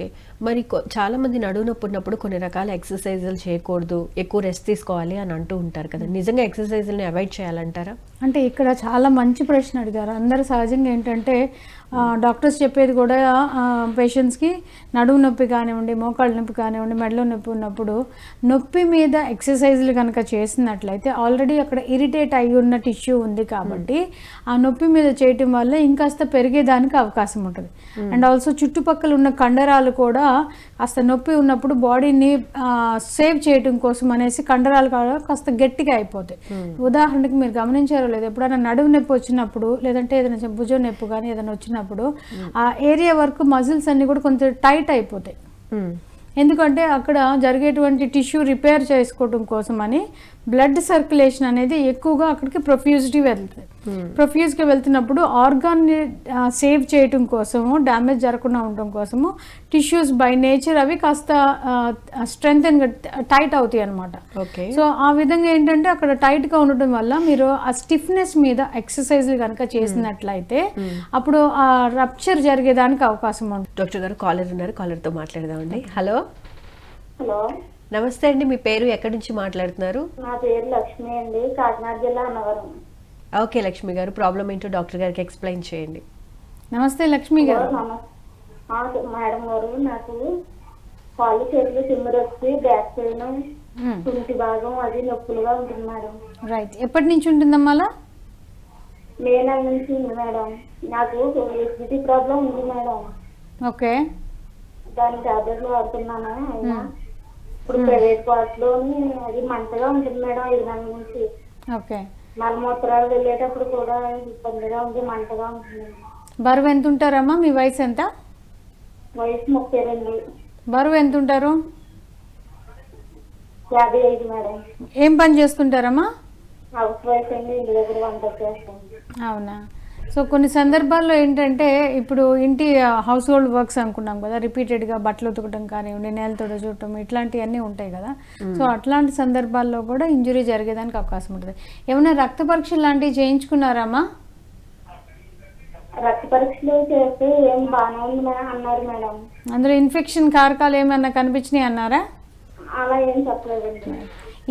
Okay. మరి కొ- చాలా నడువు నొప్పి ఉన్నప్పుడు కొన్ని రకాల ఎక్సర్సైజులు చేయకూడదు ఎక్కువ రెస్ట్ తీసుకోవాలి అని అంటూ ఉంటారు కదా. నిజంగా ఎక్సర్సైజుల్ని అవాయిడ్ చేయాలంటారా? అంటే ఇక్కడ చాలా మంచి ప్రశ్న అడిగారు. అందరు సహజంగా ఏంటంటే డాక్టర్స్ చెప్పేది కూడా పేషెంట్స్కి నడుము నొప్పి కానివ్వండి మోకాళ్ళ నొప్పి కానివ్వండి మెడలో నొప్పి ఉన్నప్పుడు నొప్పి మీద ఎక్సర్సైజులు కనుక చేసినట్లయితే ఆల్రెడీ అక్కడ ఇరిటేట్ అయి ఉన్న టిష్యూ ఉంది కాబట్టి ఆ నొప్పి మీద చేయటం వల్ల ఇంకాస్త పెరిగేదానికి అవకాశం ఉంటుంది. అండ్ ఆల్సో చుట్టుపక్కల ఉన్న కండరాలు కూడా కాస్త నొప్పి ఉన్నప్పుడు బాడీని సేవ్ చేయటం కోసం అనేసి కండరాలు కూడా కాస్త గట్టిగా అయిపోతాయి. ఉదాహరణకి మీరు గమనించారో లేదు ఎప్పుడైనా నడుము నొప్పి వచ్చినప్పుడు లేదంటే ఏదైనా భుజం నొప్పి కానీ ఏదైనా వచ్చినప్పుడు ఆ ఏరియా వరకు మజిల్స్ అన్ని కూడా కొంచెం టైట్ అయిపోతాయి. ఎందుకంటే అక్కడ జరిగేటువంటి టిష్యూ రిపేర్ చేసుకోవడం కోసం అని బ్లడ్ సర్క్యులేషన్ అనేది ఎక్కువగా అక్కడికి ప్రొఫ్యూజ్కి వెళ్తుంది. ప్రొఫ్యూజ్కి వెళ్తున్నప్పుడు ఆర్గాన్ని సేవ్ చేయటం కోసము డ్యామేజ్ జరగకుండా ఉండటం కోసము టిష్యూస్ బై నేచర్ అవి కాస్త స్ట్రెంగ్ టైట్ అవుతాయి అన్నమాట. ఓకే. సో ఆ విధంగా ఏంటంటే అక్కడ టైట్గా ఉండటం వల్ల మీరు ఆ స్టిఫ్నెస్ మీద ఎక్సర్సైజ్ కనుక చేసినట్లయితే అప్పుడు ఆ రప్చర్ జరిగేదానికి అవకాశం ఉంటుంది. డాక్టర్ గారు కాలర్ ఉన్నారు. కాలర్తో మాట్లాడదామండి. హలో. హలో. నమస్తే అండి మీ పేరు ఎక్కడి నుంచి మాట్లాడుతున్నారు? నా పేరు లక్ష్మి అండి కాకినాడ జిల్లా అన్నవరం. ఓకే లక్ష్మి గారు ప్రాబ్లం ఏంటో డాక్టర్ గారికి ఎక్స్ప్లెయిన్ చేయండి. నమస్తే లక్ష్మి గారు. మేడం గారు నాకు కాళ్ళు చేతులు తిమ్మిరి వచ్చి బ్యాక్ పెయిన్. తుంటి భాగం అది నొప్పులుగా ఉంటుంది మేడం. రైట్ ఎప్పటి నుంచి ఉంటుందమ్మా అలా? మే నెల నుంచి ఉంది మేడం. నాకు ఎసిడిటీ ప్రాబ్లం ఉంది మేడం. ఓకే. దాని టాబ్లెట్లు వాడుతున్నాను అయినా ఇప్పుడు ప్రైవేట్ పార్ట్లోని అది మంటగా ఉంటుంది మేడం ఐదు నెలల నుంచి. ఓకే. మలమూత్రాలు వెళ్ళేటప్పుడు కూడా ఇబ్బందిగా ఉంది మంటగా ఉంటుంది బరువు ఎంత ఉంటారమ్మా మీ వయసు ఎంత? వయసు ముప్పై రెండు. బరువు ఎంత ఉంటారు యాభై ఐదు మేడం. ఏం పని చేస్తుంటారమ్మా? హౌస్ వైఫ్ అండి ఇంటి దగ్గర వంట చేస్తాను అవునా? సో కొన్ని సందర్భాల్లో ఏంటంటే ఇప్పుడు ఇంటి హౌస్ హోల్డ్ వర్క్స్ అనుకున్నాం కదా రిపీటెడ్గా బట్టలు ఉతకడం కానివ్వండి నేలతో చూడటం ఇట్లాంటివన్నీ ఉంటాయి కదా. సో అట్లాంటి సందర్భాల్లో కూడా ఇంజురీ జరిగేదానికి అవకాశం ఉంటుంది. ఏమైనా రక్త పరీక్ష లాంటివి చేయించుకున్నారమ్మా రక్త పరీక్షలు చేస్తే ఏం బాగానే ఉంది మేడం అన్నారు మేడం. అందులో ఇన్ఫెక్షన్ కారకాలు ఏమైనా కనిపించినాయి అన్నారా? అలా ఏం చెప్పలేదండి.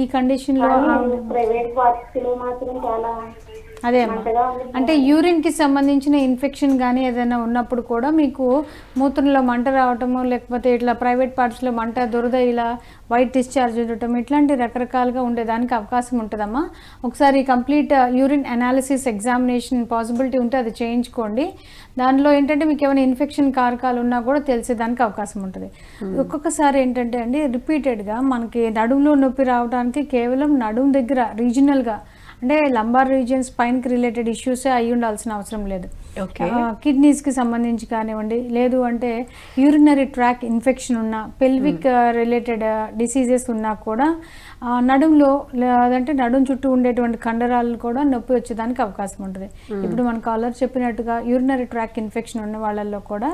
ఈ కండిషన్లో ప్రైవేట్ మాత్రం చాలా అదే అంటే యూరిన్కి సంబంధించిన ఇన్ఫెక్షన్ కానీ ఏదైనా ఉన్నప్పుడు కూడా మీకు మూత్రంలో మంట రావటము లేకపోతే ఇట్లా ప్రైవేట్ పార్ట్స్లో మంట దురద ఇలా వైట్ డిశ్చార్జ్ ఉండటం ఇట్లాంటి రకరకాలుగా ఉండేదానికి అవకాశం ఉంటుందమ్మా. ఒకసారి complete urine analysis examination possibility ఉంటే అది చేయించుకోండి. దానిలో ఏంటంటే మీకు ఏమైనా ఇన్ఫెక్షన్ కారకాలు ఉన్నా కూడా తెలిసేదానికి అవకాశం ఉంటుంది. ఒక్కొక్కసారి ఏంటంటే అండి రిపీటెడ్గా మనకి నడుములో నొప్పి రావడానికి కేవలం నడుం దగ్గర రీజనల్గా అంటే లంబార్ రీజియన్స్ స్పైన్కి రిలేటెడ్ ఇష్యూసే అయి ఉండాల్సిన అవసరం లేదు. కిడ్నీస్కి సంబంధించి కానివ్వండి లేదు అంటే యూరినరీ ట్రాక్ ఇన్ఫెక్షన్ ఉన్న పెల్విక్ రిలేటెడ్ డిసీజెస్ ఉన్నా కూడా ఆ, నడుములో లేదంటే నడుం చుట్టూ ఉండేటువంటి కండరాలు కూడా నొప్పి వచ్చేదానికి అవకాశం ఉంటుంది. ఇప్పుడు మన కాలర్ చెప్పినట్టుగా యూరినరీ ట్రాక్ ఇన్ఫెక్షన్ ఉన్న వాళ్ళల్లో కూడా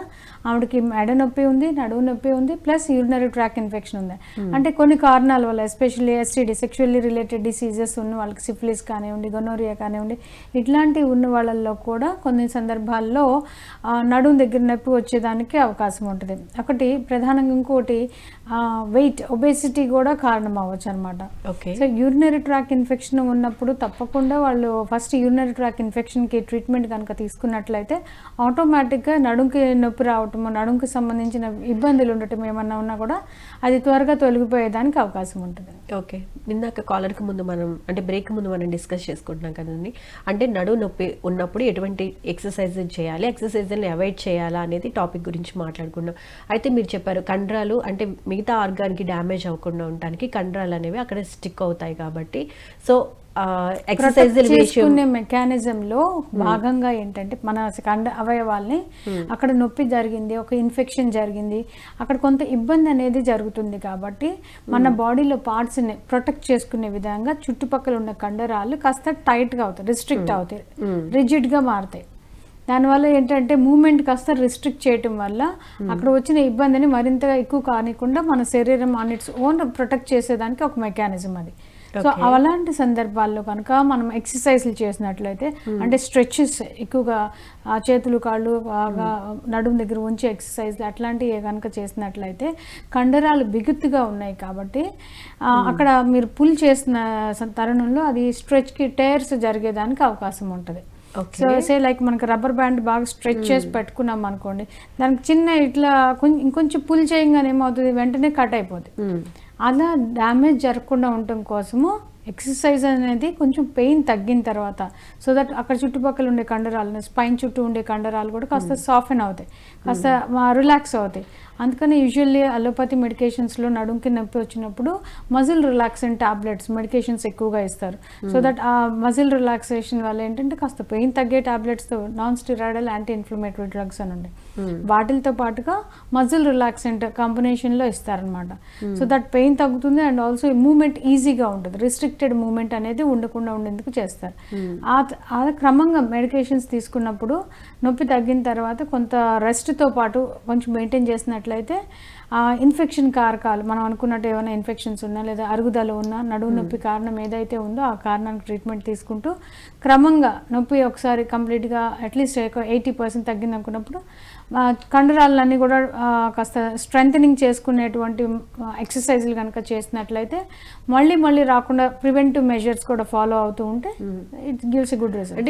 ఆవిడకి మెడ నొప్పి ఉంది నడుము నొప్పి ఉంది ప్లస్ యూరినరీ ట్రాక్ ఇన్ఫెక్షన్ ఉంది. అంటే కొన్ని కారణాల వల్ల especially STD sexually related diseases ఉన్న వాళ్ళకి సిఫిలిస్ కానివ్వండి గొనోరియా కానివ్వండి ఇట్లాంటివి ఉన్న వాళ్ళల్లో కూడా కొన్ని సందర్భాల్లో ఆ, నడుము దగ్గర నొప్పి వచ్చేదానికి అవకాశం ఉంటుంది. ఒకటి ప్రధానంగా ఇంకోటి వెయిట్ ఒబేసిటీ కూడా కారణం అవ్వచ్చు అనమాట okay. So urinary tract infection ఉన్నప్పుడు తప్పకుండా వాళ్ళు ఫస్ట్ యూరినరీ ట్రాక్ ఇన్ఫెక్షన్కి ట్రీట్మెంట్ కనుక తీసుకున్నట్లయితే ఆటోమేటిక్గా నడుంకి నొప్పి రావటము నడుంకి సంబంధించిన ఇబ్బందులు ఉండటం ఏమన్నా ఉన్నా కూడా అది త్వరగా తొలగిపోయేదానికి అవకాశం ఉంటుంది. ఓకే. ఇందాక కాలర్కి ముందు మనం అంటే బ్రేక్ ముందు మనం డిస్కస్ చేసుకుంటున్నాం కదండి. అంటే నడువు నొప్పి ఉన్నప్పుడు ఎటువంటి ఎక్సర్సైజ్ చేయాలి ఎక్సర్సైజ్ని అవాయిడ్ చేయాలా అనేది టాపిక్ గురించి మాట్లాడుకున్నాం అయితే మీరు చెప్పారు కండరాలు అంటే మిగతా ఆర్గాన్కి డ్యామేజ్ అవ్వకుండా ఉండటానికి కండరాలు అనేవి అక్కడ స్టిక్ అవుతాయి కాబట్టి. సో ఎక్సర్సైజ్ చేసుకునే మెకానిజం లో భాగంగా ఏంటంటే మన కండ అవయవాల్ని అక్కడ నొప్పి జరిగింది ఒక ఇన్ఫెక్షన్ జరిగింది అక్కడ కొంత ఇబ్బంది అనేది జరుగుతుంది కాబట్టి మన బాడీలో పార్ట్స్ని ప్రొటెక్ట్ చేసుకునే విధంగా చుట్టుపక్కల ఉన్న కండరాలు కాస్త టైట్గా అవుతాయి రిస్ట్రిక్ట్ అవుతాయి రిజిడ్గా మారుతాయి. దానివల్ల ఏంటంటే మూమెంట్ కాస్త రిస్ట్రిక్ట్ చేయటం వల్ల అక్కడ వచ్చిన ఇబ్బందిని మరింతగా ఎక్కువ కానికుండా మన శరీరం ఆన్ ఇట్స్ ఓన్ ప్రొటెక్ట్ చేసేదానికి ఒక మెకానిజం అది. సో అలాంటి సందర్భాల్లో కనుక మనం ఎక్సర్సైజ్లు చేసినట్లయితే అంటే స్ట్రెచెస్ ఎక్కువగా ఆ చేతులు కాళ్ళు బాగా నడుము దగ్గర ఉంచి ఎక్సర్సైజ్లు అట్లాంటివి కనుక చేసినట్లయితే కండరాలు బిగుతుగా ఉన్నాయి కాబట్టి అక్కడ మీరు పుల్ చేసిన తరుణంలో అది స్ట్రెచ్కి టైర్స్ జరిగేదానికి అవకాశం ఉంటుంది. సో సే లైక్ మనకి రబ్బర్ బ్యాండ్ బాగా స్ట్రెచ్ చేసి పెట్టుకున్నాం అనుకోండి దానికి చిన్న ఇట్లా కొంచెం ఇంకొంచెం పుల్ చేయగానే ఏమవుతుంది? వెంటనే కట్ అయిపోతుంది మ్మ్. అలా డ్యామేజ్ జరగకుండా ఉండటం కోసము ఎక్సర్సైజ్ అనేది కొంచెం పెయిన్ తగ్గిన తర్వాత సో దట్ అక్కడ చుట్టుపక్కల ఉండే కండరాలు స్పైన్ చుట్టూ ఉండే కండరాలు కూడా కాస్త సాఫెన్ అవుతాయి. కాస్త రిలాక్స్ అవుతాయి. అందుకని యూజువల్లీ అలోపతి మెడికేషన్స్లో నడుంకి నొప్పి వచ్చినప్పుడు మజిల్ రిలాక్సెంట్ టాబ్లెట్స్ మెడికేషన్స్ ఎక్కువగా ఇస్తారు. సో దట్ ఆ మజిల్ రిలాక్సేషన్ వల్ల ఏంటంటే కాస్త పెయిన్ తగ్గే టాబ్లెట్స్తో non steroidal anti inflammatory drugs అని ఉన్నాయి వాటితో పాటుగా మజిల్ రిలాక్సెంట్ కాంబినేషన్లో ఇస్తారనమాట సో దట్ పెయిన్ తగ్గుతుంది అండ్ ఆల్సో మూమెంట్ ఈజీగా ఉంటుంది. రిస్ట్రిక్టెడ్ మూమెంట్ అనేది ఉండకుండా ఉండేందుకు చేస్తారు. ఆ ఆ క్రమంగా మెడికేషన్స్ తీసుకున్నప్పుడు నొప్పి తగ్గిన తర్వాత కొంత రెస్ట్తో పాటు కొంచెం మెయింటైన్ చేసినట్లయితే ఆ ఇన్ఫెక్షన్ కారకాలు మనం అనుకున్నట్టు ఏమైనా ఇన్ఫెక్షన్స్ ఉన్నా లేదా అరుగుదల ఉన్నా నడుము నొప్పి కారణం ఏదైతే ఉందో ఆ కారణానికి ట్రీట్మెంట్ తీసుకుంటూ క్రమంగా నొప్పి ఒకసారి కంప్లీట్గా అట్లీస్ట్ ఎయిటీ పర్సెంట్ తగ్గింది అనుకున్నప్పుడు కండరాలన్నీ కూడా కాస్త స్ట్రెంగ్ చేసుకునేటువంటి ఎక్సర్సైజులు కనుక చేసినట్లయితే మళ్ళీ మళ్ళీ రాకుండా ప్రివెంటివ్ మెజర్స్ కూడా ఫాలో అవుతూ ఉంటే it gives a good result. అంటే